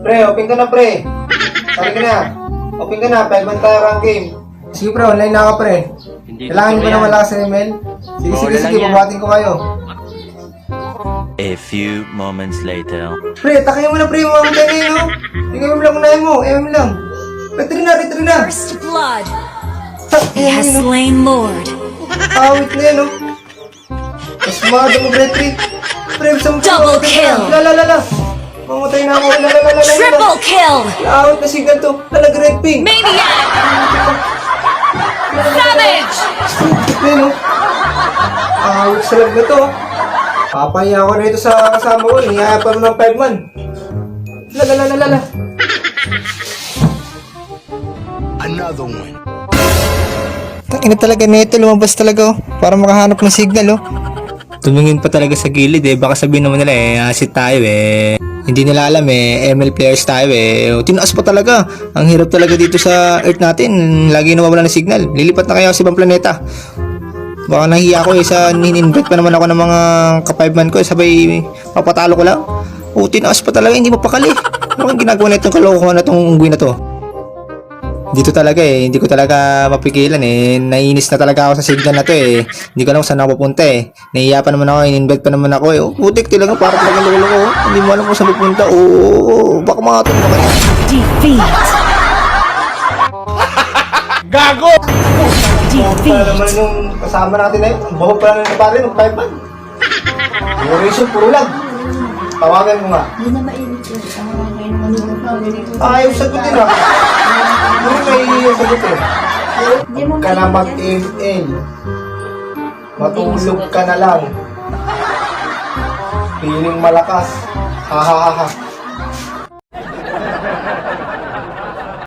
Pre, open ka na pre. Sabi ka na. Open ka na, 5 man tayo rank game. Sige pre, online na ako pre. Hindi Kailangan niyo ba ng malakas na email? Sige, sige, sige, babating ko kayo. A few moments later. Pre, takayin mo na pre, mga mga ngayon, no? Tingnan mo lang kung nahin mo, MM lang. Retrina, retrina! First blood. He has oh. slain Lord. Awit na yan, no? Mas mga damo, pre, 3. Premsong Double kill. La la la la. Mamatay na ako. La la la la. Triple kill. Laawit na signal to. Lalag red ping. Maniac. Savage. Ayun oh. Awit sa lag na to. Ah. Papahiya ko rito sa kasama ko. Niyaya pa ng 5 man. La la la. Another one. Tangina talaga nito, lumabas talaga oh. Para makahanap ng signal oh. Tumingin pa talaga sa gilid eh. Baka sabihin naman nila eh, asit tayo eh. Hindi nila alam eh, ML players tayo eh. Tinaas pa talaga. Ang hirap talaga dito sa Earth natin. Lagi nawawala ng signal. Lilipat na kaya ako sa ibang planeta. Baka nahiya ako eh sa nin-invite pa naman ako ng mga ka-five-man ko eh. Sabay papatalo ko lang. O, tinaas pa talaga. Hindi mapakali. Ano ginagawa na itong kalokohan na itong unggoy na to? Dito talaga eh, hindi ko talaga mapigilan eh. Naiinis na talaga ako sa signal na to eh. Hindi ko alam kung saan ako pupunta eh. Nahiya pa naman ako, in-invite pa naman ako eh. Oh, putik talaga, para talaga lolo ko. oh. Hindi mo alam kung saan pupunta. Oo, oh, oh, baka mga ito naman. Defeat. Gago! Para naman yung kasama natin na yun. Ang bahog pa naman ni pare, ng 5 man. Puro reason, puro lang. Tawagan mo nga. Hindi na mainit yun. Ayaw sagutin ah. Hindi may sagutin. Hindi mo ka na mag-ML. Matulog ka na lang. Feeling malakas. Ha ha ha ha.